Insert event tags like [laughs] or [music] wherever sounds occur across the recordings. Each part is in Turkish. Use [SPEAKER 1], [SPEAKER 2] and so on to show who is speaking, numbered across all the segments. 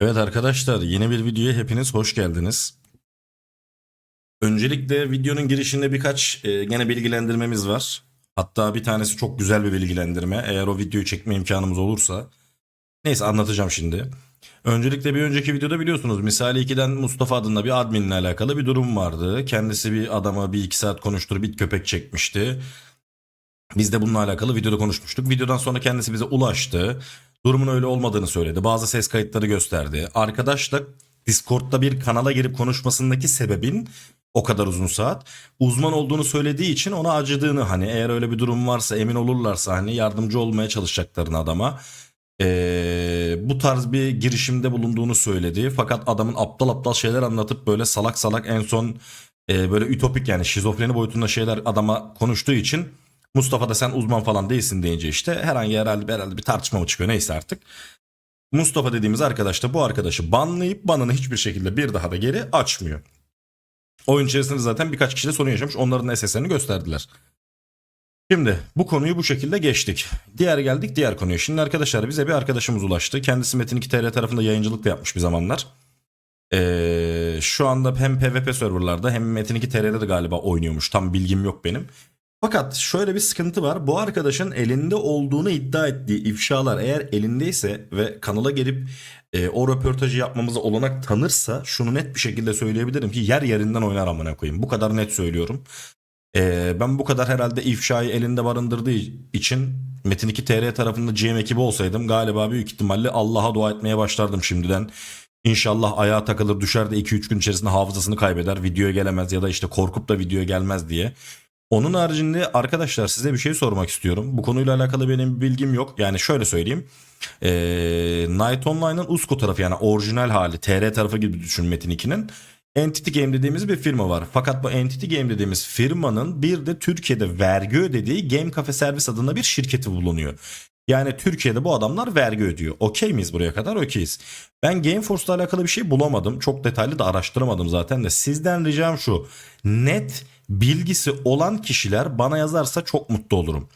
[SPEAKER 1] Evet arkadaşlar yeni bir videoya hepiniz hoş geldiniz. Öncelikle videonun girişinde birkaç e, gene bilgilendirmemiz var. Hatta bir tanesi çok güzel bir bilgilendirme. Eğer o videoyu çekme imkanımız olursa. Neyse anlatacağım şimdi. Öncelikle bir önceki videoda biliyorsunuz Misali 2'den Mustafa adında bir adminle alakalı bir durum vardı. Kendisi bir adama bir iki saat konuşturup bir köpek çekmişti. Biz de bununla alakalı videoda konuşmuştuk. Videodan sonra kendisi bize ulaştı. Durumun öyle olmadığını söyledi. Bazı ses kayıtları gösterdi. Arkadaşla Discord'da bir kanala girip konuşmasındaki sebebin o kadar uzun saat uzman olduğunu söylediği için ona acıdığını hani eğer öyle bir durum varsa emin olurlarsa hani yardımcı olmaya çalışacaklarını adama ee, bu tarz bir girişimde bulunduğunu söyledi. Fakat adamın aptal aptal şeyler anlatıp böyle salak salak en son e, böyle ütopik yani şizofreni boyutunda şeyler adama konuştuğu için Mustafa da sen uzman falan değilsin deyince işte herhangi herhalde, herhalde bir tartışma mı çıkıyor neyse artık. Mustafa dediğimiz arkadaş da bu arkadaşı banlayıp banını hiçbir şekilde bir daha da geri açmıyor. Oyun içerisinde zaten birkaç kişi de sorun yaşamış. Onların SS'lerini gösterdiler. Şimdi bu konuyu bu şekilde geçtik. Diğer geldik diğer konuya. Şimdi arkadaşlar bize bir arkadaşımız ulaştı. Kendisi Metin 2 TR tarafında yayıncılık da yapmış bir zamanlar. Ee, şu anda hem PvP serverlarda hem Metin 2 TR'de de galiba oynuyormuş. Tam bilgim yok benim. Fakat şöyle bir sıkıntı var. Bu arkadaşın elinde olduğunu iddia ettiği ifşalar eğer elindeyse ve kanala gelip e, o röportajı yapmamıza olanak tanırsa şunu net bir şekilde söyleyebilirim ki yer yerinden oynar amına koyayım. Bu kadar net söylüyorum. E, ben bu kadar herhalde ifşayı elinde barındırdığı için Metin 2 TR tarafında GM ekibi olsaydım galiba büyük ihtimalle Allah'a dua etmeye başlardım şimdiden. İnşallah ayağa takılır düşer de 2-3 gün içerisinde hafızasını kaybeder videoya gelemez ya da işte korkup da videoya gelmez diye. Onun haricinde arkadaşlar size bir şey sormak istiyorum. Bu konuyla alakalı benim bir bilgim yok. Yani şöyle söyleyeyim. Ee, Night Online'ın Usko tarafı yani orijinal hali TR tarafı gibi düşün Metin 2'nin. Entity Game dediğimiz bir firma var. Fakat bu Entity Game dediğimiz firmanın bir de Türkiye'de vergi ödediği Game Cafe Servis adında bir şirketi bulunuyor. Yani Türkiye'de bu adamlar vergi ödüyor. Okey miyiz buraya kadar? Okeyiz. Ben Gameforce'la alakalı bir şey bulamadım. Çok detaylı da araştırmadım zaten de. Sizden ricam şu. Net bilgisi olan kişiler bana yazarsa çok mutlu olurum.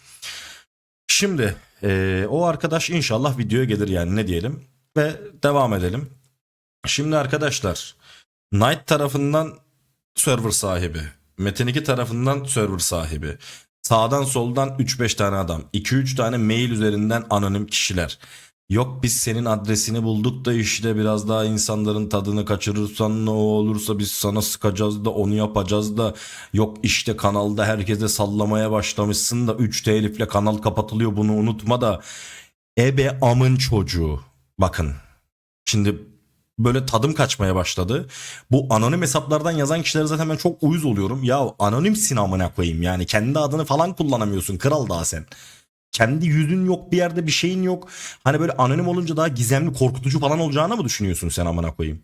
[SPEAKER 1] Şimdi eee, o arkadaş inşallah videoya gelir yani ne diyelim. Ve devam edelim. Şimdi arkadaşlar Knight tarafından server sahibi. Metin 2 tarafından server sahibi. Sağdan soldan 3-5 tane adam. 2-3 tane mail üzerinden anonim kişiler. Yok biz senin adresini bulduk da işte biraz daha insanların tadını kaçırırsan ne olursa biz sana sıkacağız da onu yapacağız da yok işte kanalda herkese sallamaya başlamışsın da 3 telifle kanal kapatılıyor bunu unutma da ebe amın çocuğu bakın şimdi böyle tadım kaçmaya başladı. Bu anonim hesaplardan yazan kişilere zaten ben çok uyuz oluyorum. Ya anonimsin amına koyayım yani kendi adını falan kullanamıyorsun kral daha sen. Kendi yüzün yok bir yerde bir şeyin yok. Hani böyle anonim olunca daha gizemli korkutucu falan olacağını mı düşünüyorsun sen amına koyayım?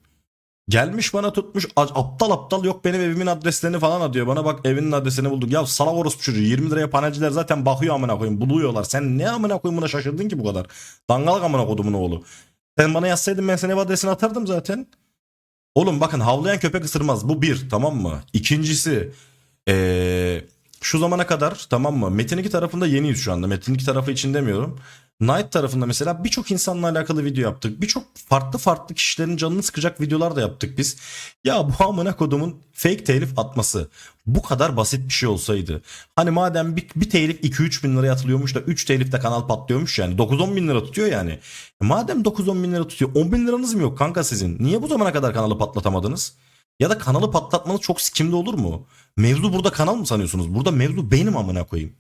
[SPEAKER 1] Gelmiş bana tutmuş aptal aptal yok benim evimin adreslerini falan atıyor. Bana bak evinin adresini bulduk. Ya salak orospu çocuğu 20 liraya panelciler zaten bakıyor amına koyayım buluyorlar. Sen ne amına koyayım buna şaşırdın ki bu kadar? Dangalak amına kodumun oğlu. Sen bana yazsaydın ben sana ev adresini atardım zaten. Oğlum bakın havlayan köpek ısırmaz. Bu bir tamam mı? İkincisi ee, şu zamana kadar tamam mı? Metin 2 tarafında yeniyiz şu anda. Metin 2 tarafı için demiyorum. Night tarafında mesela birçok insanla alakalı video yaptık. Birçok farklı farklı kişilerin canını sıkacak videolar da yaptık biz. Ya bu amına kodumun fake telif atması bu kadar basit bir şey olsaydı. Hani madem bir, bir telif 2-3 bin liraya atılıyormuş da 3 telif de kanal patlıyormuş yani. 9-10 bin lira tutuyor yani. E madem 9-10 bin lira tutuyor 10 bin liranız mı yok kanka sizin? Niye bu zamana kadar kanalı patlatamadınız? Ya da kanalı patlatmanız çok sikimde olur mu? Mevzu burada kanal mı sanıyorsunuz? Burada mevzu benim amına koyayım.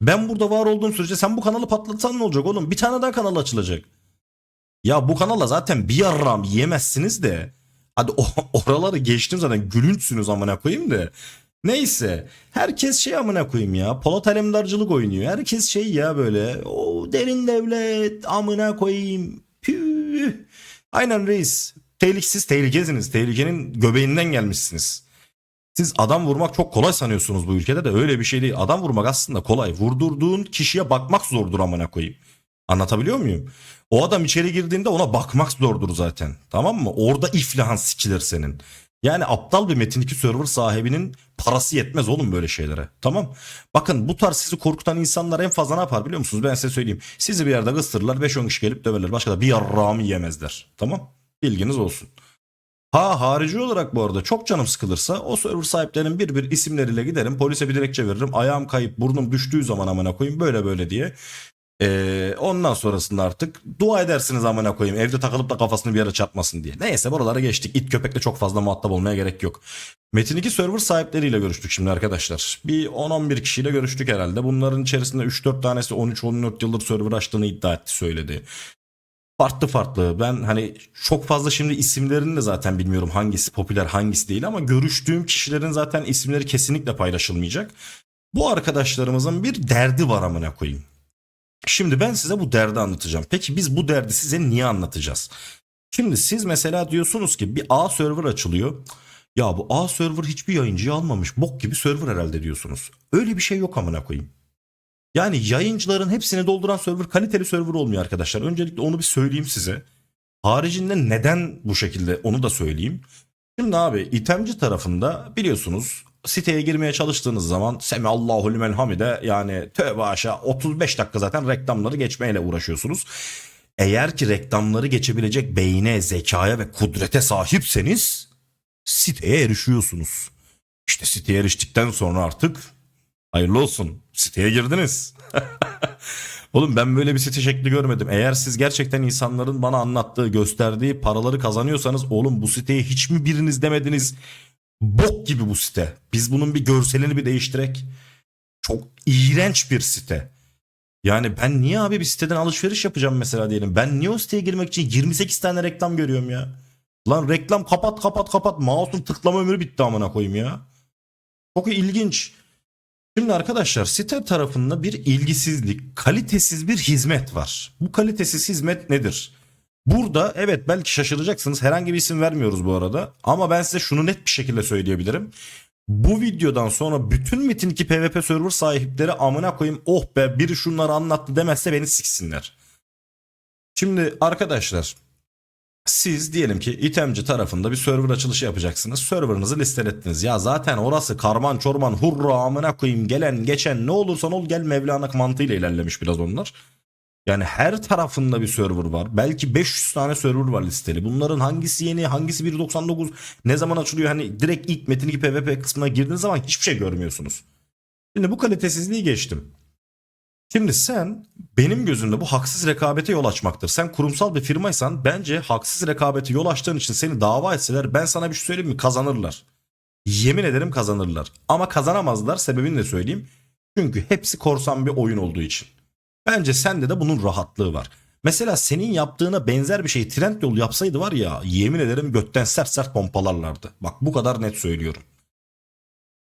[SPEAKER 1] Ben burada var olduğum sürece sen bu kanalı patlatsan ne olacak oğlum? Bir tane daha kanal açılacak. Ya bu kanala zaten bir yarram yiyemezsiniz de. Hadi [laughs] oraları geçtim zaten gülünçsünüz amına koyayım da. Neyse. Herkes şey amına koyayım ya. Polat Alemdarcılık oynuyor. Herkes şey ya böyle. O derin devlet amına koyayım. Püh. Aynen reis. Tehlikesiz tehlikesiniz. Tehlikenin göbeğinden gelmişsiniz. Siz adam vurmak çok kolay sanıyorsunuz bu ülkede de öyle bir şey değil. Adam vurmak aslında kolay. Vurdurduğun kişiye bakmak zordur amına koyayım. Anlatabiliyor muyum? O adam içeri girdiğinde ona bakmak zordur zaten. Tamam mı? Orada iflihan sikilir senin. Yani aptal bir Metin 2 server sahibinin parası yetmez oğlum böyle şeylere. Tamam. Bakın bu tarz sizi korkutan insanlar en fazla ne yapar biliyor musunuz? Ben size söyleyeyim. Sizi bir yerde kıstırırlar 5-10 kişi gelip döverler. Başka da bir yarrağımı yemezler. Tamam. Bilginiz olsun. Ha harici olarak bu arada çok canım sıkılırsa o server sahiplerinin bir bir isimleriyle giderim. Polise bir dilekçe veririm. Ayağım kayıp burnum düştüğü zaman amına koyayım böyle böyle diye. Ee, ondan sonrasında artık dua edersiniz amına koyayım. Evde takılıp da kafasını bir yere çarpmasın diye. Neyse buralara geçtik. İt köpekle çok fazla muhatap olmaya gerek yok. Metin 2 server sahipleriyle görüştük şimdi arkadaşlar. Bir 10-11 kişiyle görüştük herhalde. Bunların içerisinde 3-4 tanesi 13-14 yıldır server açtığını iddia etti söyledi. Farklı farklı. Ben hani çok fazla şimdi isimlerini de zaten bilmiyorum hangisi popüler hangisi değil ama görüştüğüm kişilerin zaten isimleri kesinlikle paylaşılmayacak. Bu arkadaşlarımızın bir derdi var amına koyayım. Şimdi ben size bu derdi anlatacağım. Peki biz bu derdi size niye anlatacağız? Şimdi siz mesela diyorsunuz ki bir A server açılıyor. Ya bu A server hiçbir yayıncıyı almamış. Bok gibi server herhalde diyorsunuz. Öyle bir şey yok amına koyayım. Yani yayıncıların hepsini dolduran server kaliteli server olmuyor arkadaşlar. Öncelikle onu bir söyleyeyim size. Haricinde neden bu şekilde onu da söyleyeyim. Şimdi abi itemci tarafında biliyorsunuz siteye girmeye çalıştığınız zaman Semi Allahu limen hamide yani tövbe aşağı 35 dakika zaten reklamları geçmeyle uğraşıyorsunuz. Eğer ki reklamları geçebilecek beyne, zekaya ve kudrete sahipseniz siteye erişiyorsunuz. İşte siteye eriştikten sonra artık hayırlı olsun siteye girdiniz. [laughs] Oğlum ben böyle bir site şekli görmedim. Eğer siz gerçekten insanların bana anlattığı, gösterdiği paraları kazanıyorsanız oğlum bu siteye hiç mi biriniz demediniz? Bok gibi bu site. Biz bunun bir görselini bir değiştirek. Çok iğrenç bir site. Yani ben niye abi bir siteden alışveriş yapacağım mesela diyelim. Ben niye o siteye girmek için 28 tane reklam görüyorum ya. Lan reklam kapat kapat kapat. Mouse'un tıklama ömrü bitti amına koyayım ya. Çok ilginç. Şimdi arkadaşlar site tarafında bir ilgisizlik, kalitesiz bir hizmet var. Bu kalitesiz hizmet nedir? Burada evet belki şaşıracaksınız. Herhangi bir isim vermiyoruz bu arada. Ama ben size şunu net bir şekilde söyleyebilirim. Bu videodan sonra bütün Metin 2 PvP server sahipleri amına koyayım oh be biri şunları anlattı demezse beni siksinler. Şimdi arkadaşlar siz diyelim ki itemci tarafında bir server açılışı yapacaksınız. Serverınızı listelettiniz. Ya zaten orası karman çorman hurra amına koyayım gelen geçen ne olursan ol gel Mevlana mantığıyla ilerlemiş biraz onlar. Yani her tarafında bir server var. Belki 500 tane server var listeli. Bunların hangisi yeni, hangisi 1.99, ne zaman açılıyor? Hani direkt ilk Metin 2 PvP kısmına girdiğiniz zaman hiçbir şey görmüyorsunuz. Şimdi bu kalitesizliği geçtim. Şimdi sen benim gözümde bu haksız rekabete yol açmaktır. Sen kurumsal bir firmaysan bence haksız rekabete yol açtığın için seni dava etseler ben sana bir şey söyleyeyim mi? Kazanırlar. Yemin ederim kazanırlar. Ama kazanamazlar sebebini de söyleyeyim. Çünkü hepsi korsan bir oyun olduğu için. Bence sende de bunun rahatlığı var. Mesela senin yaptığına benzer bir şey Trendyol yapsaydı var ya yemin ederim götten sert sert pompalarlardı. Bak bu kadar net söylüyorum.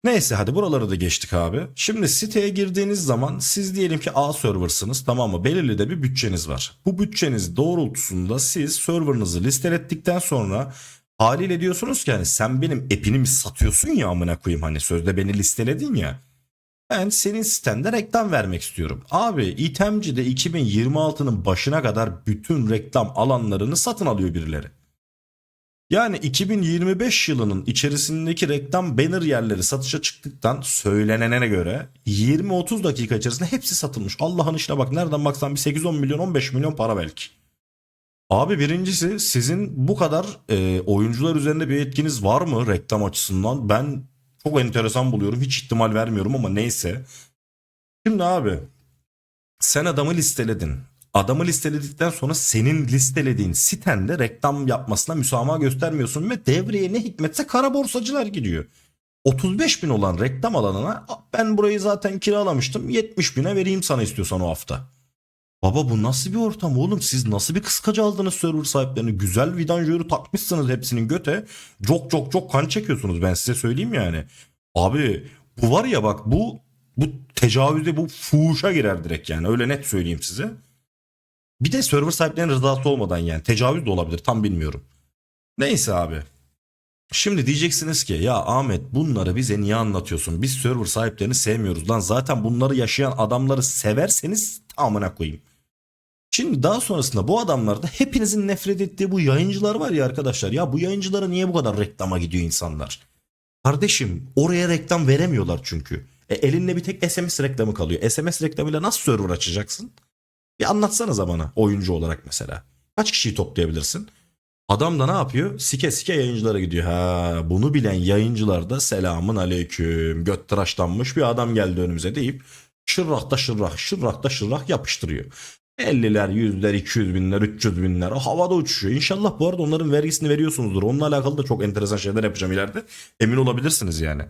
[SPEAKER 1] Neyse hadi buraları da geçtik abi. Şimdi siteye girdiğiniz zaman siz diyelim ki A server'sınız tamam mı? Belirli de bir bütçeniz var. Bu bütçeniz doğrultusunda siz server'ınızı listelettikten sonra haliyle diyorsunuz ki hani sen benim app'ini mi satıyorsun ya amına koyayım hani sözde beni listeledin ya. Ben senin sitende reklam vermek istiyorum. Abi itemci de 2026'nın başına kadar bütün reklam alanlarını satın alıyor birileri. Yani 2025 yılının içerisindeki reklam banner yerleri satışa çıktıktan söylenene göre 20-30 dakika içerisinde hepsi satılmış. Allah'ın işine bak nereden baksan bir 8-10 milyon 15 milyon para belki. Abi birincisi sizin bu kadar e, oyuncular üzerinde bir etkiniz var mı reklam açısından? Ben çok enteresan buluyorum. Hiç ihtimal vermiyorum ama neyse. Şimdi abi sen adamı listeledin. Adamı listeledikten sonra senin listelediğin sitende reklam yapmasına müsamaha göstermiyorsun ve devreye ne hikmetse kara borsacılar gidiyor. 35 bin olan reklam alanına ben burayı zaten kiralamıştım 70 bine vereyim sana istiyorsan o hafta. Baba bu nasıl bir ortam oğlum siz nasıl bir kıskacı aldınız server sahiplerini güzel vidanjörü takmışsınız hepsinin göte çok çok çok kan çekiyorsunuz ben size söyleyeyim yani. Abi bu var ya bak bu bu tecavüzde bu fuhuşa girer direkt yani öyle net söyleyeyim size. Bir de server sahiplerinin rızası olmadan yani tecavüz de olabilir tam bilmiyorum. Neyse abi. Şimdi diyeceksiniz ki ya Ahmet bunları bize niye anlatıyorsun? Biz server sahiplerini sevmiyoruz lan. Zaten bunları yaşayan adamları severseniz tamamına koyayım. Şimdi daha sonrasında bu adamlarda hepinizin nefret ettiği bu yayıncılar var ya arkadaşlar. Ya bu yayıncılara niye bu kadar reklama gidiyor insanlar? Kardeşim oraya reklam veremiyorlar çünkü. E, elinde bir tek SMS reklamı kalıyor. SMS reklamıyla nasıl server açacaksın? Bir anlatsanıza bana oyuncu olarak mesela. Kaç kişiyi toplayabilirsin? Adam da ne yapıyor? Sike sike yayıncılara gidiyor. Ha, bunu bilen yayıncılar da selamun aleyküm. Göt tıraşlanmış bir adam geldi önümüze deyip şırrakta şırrak şırrakta şırrak yapıştırıyor. 50'ler, 100'ler, 200 binler, 300 binler o havada uçuşuyor. İnşallah bu arada onların vergisini veriyorsunuzdur. Onunla alakalı da çok enteresan şeyler yapacağım ileride. Emin olabilirsiniz yani.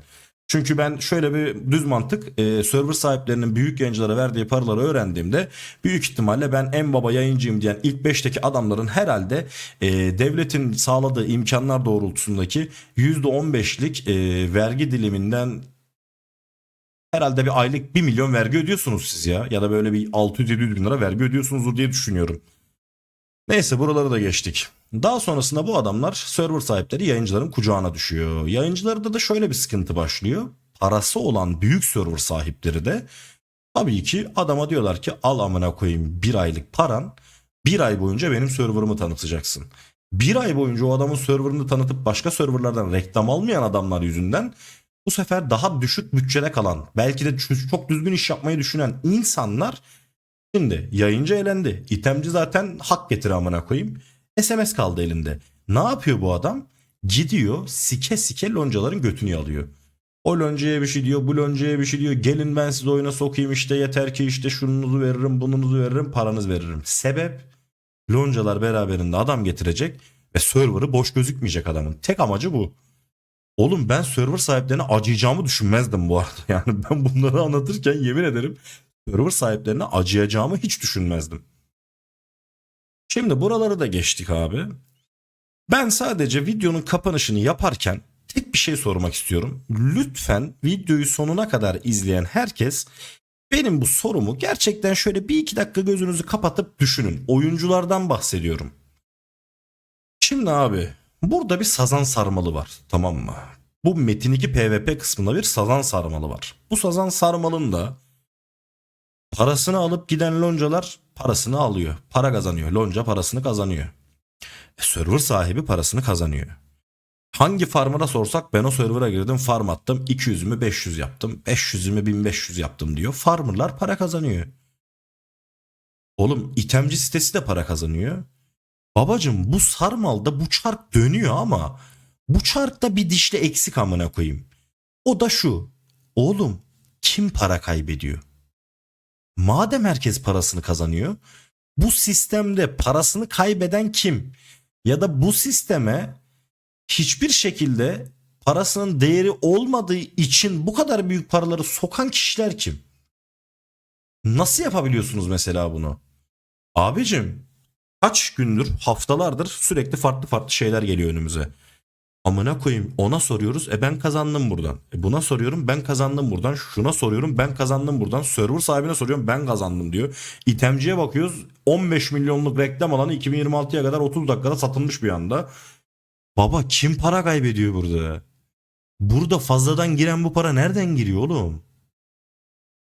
[SPEAKER 1] Çünkü ben şöyle bir düz mantık e, server sahiplerinin büyük yayıncılara verdiği paraları öğrendiğimde büyük ihtimalle ben en baba yayıncıyım diyen ilk 5'teki adamların herhalde e, devletin sağladığı imkanlar doğrultusundaki %15'lik e, vergi diliminden herhalde bir aylık 1 milyon vergi ödüyorsunuz siz ya. Ya da böyle bir 600-700 bin lira vergi ödüyorsunuzdur diye düşünüyorum. Neyse buraları da geçtik. Daha sonrasında bu adamlar server sahipleri yayıncıların kucağına düşüyor. Yayıncılarda da şöyle bir sıkıntı başlıyor. Parası olan büyük server sahipleri de tabii ki adama diyorlar ki al amına koyayım bir aylık paran bir ay boyunca benim serverımı tanıtacaksın. Bir ay boyunca o adamın serverını tanıtıp başka serverlardan reklam almayan adamlar yüzünden bu sefer daha düşük bütçede kalan belki de çok düzgün iş yapmayı düşünen insanlar Şimdi yayıncı elendi. İtemci zaten hak getir amına koyayım. SMS kaldı elinde. Ne yapıyor bu adam? Gidiyor sike sike loncaların götünü alıyor. O loncaya bir şey diyor, bu loncaya bir şey diyor. Gelin ben sizi oyuna sokayım işte yeter ki işte şununuzu veririm, bununuzu veririm, paranızı veririm. Sebep loncalar beraberinde adam getirecek ve server'ı boş gözükmeyecek adamın. Tek amacı bu. Oğlum ben server sahiplerine acıyacağımı düşünmezdim bu arada. [laughs] Yani ben bunları anlatırken yemin ederim server sahiplerine acıyacağımı hiç düşünmezdim. Şimdi buraları da geçtik abi. Ben sadece videonun kapanışını yaparken tek bir şey sormak istiyorum. Lütfen videoyu sonuna kadar izleyen herkes benim bu sorumu gerçekten şöyle bir iki dakika gözünüzü kapatıp düşünün. Oyunculardan bahsediyorum. Şimdi abi burada bir sazan sarmalı var tamam mı? Bu Metin 2 PvP kısmında bir sazan sarmalı var. Bu sazan sarmalında Parasını alıp giden loncalar parasını alıyor. Para kazanıyor. Lonca parasını kazanıyor. E, server sahibi parasını kazanıyor. Hangi farmına sorsak ben o server'a girdim farm attım 200'ümü 500 yaptım 500'ümü 1500 yaptım diyor. Farmerlar para kazanıyor. Oğlum itemci sitesi de para kazanıyor. Babacım bu sarmalda bu çark dönüyor ama bu çarkta bir dişli eksik amına koyayım. O da şu. Oğlum kim para kaybediyor? Madem herkes parasını kazanıyor, bu sistemde parasını kaybeden kim? Ya da bu sisteme hiçbir şekilde parasının değeri olmadığı için bu kadar büyük paraları sokan kişiler kim? Nasıl yapabiliyorsunuz mesela bunu? Abicim kaç gündür haftalardır sürekli farklı farklı şeyler geliyor önümüze. Amına koyayım ona soruyoruz e ben kazandım buradan. E buna soruyorum ben kazandım buradan. Şuna soruyorum ben kazandım buradan. Server sahibine soruyorum ben kazandım diyor. İtemciye bakıyoruz 15 milyonluk reklam alanı 2026'ya kadar 30 dakikada satılmış bir anda. Baba kim para kaybediyor burada? Burada fazladan giren bu para nereden giriyor oğlum?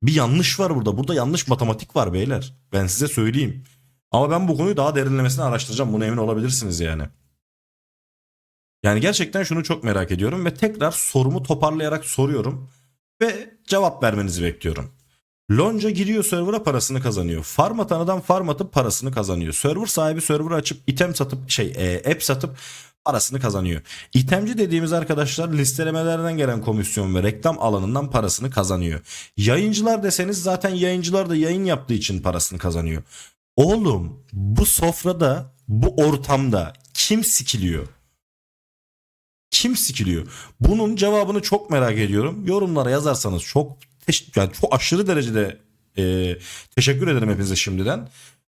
[SPEAKER 1] Bir yanlış var burada. Burada yanlış matematik var beyler. Ben size söyleyeyim. Ama ben bu konuyu daha derinlemesine araştıracağım. Buna emin olabilirsiniz yani. Yani gerçekten şunu çok merak ediyorum ve tekrar sorumu toparlayarak soruyorum ve cevap vermenizi bekliyorum. Lonca giriyor server'a parasını kazanıyor. Farm atan adam farm atıp parasını kazanıyor. Server sahibi server açıp item satıp şey e, app satıp parasını kazanıyor. İtemci dediğimiz arkadaşlar listelemelerden gelen komisyon ve reklam alanından parasını kazanıyor. Yayıncılar deseniz zaten yayıncılar da yayın yaptığı için parasını kazanıyor. Oğlum bu sofrada bu ortamda kim sikiliyor? Kim sikiliyor? Bunun cevabını çok merak ediyorum. Yorumlara yazarsanız çok yani çok aşırı derecede e, teşekkür ederim hepinize şimdiden.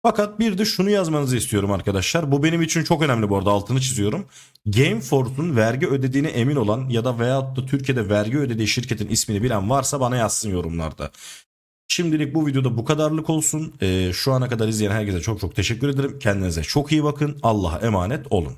[SPEAKER 1] Fakat bir de şunu yazmanızı istiyorum arkadaşlar. Bu benim için çok önemli bu arada altını çiziyorum. Gameforce'un vergi ödediğine emin olan ya da veyahut da Türkiye'de vergi ödediği şirketin ismini bilen varsa bana yazsın yorumlarda. Şimdilik bu videoda bu kadarlık olsun. Ee, şu ana kadar izleyen herkese çok çok teşekkür ederim. Kendinize çok iyi bakın. Allah'a emanet olun.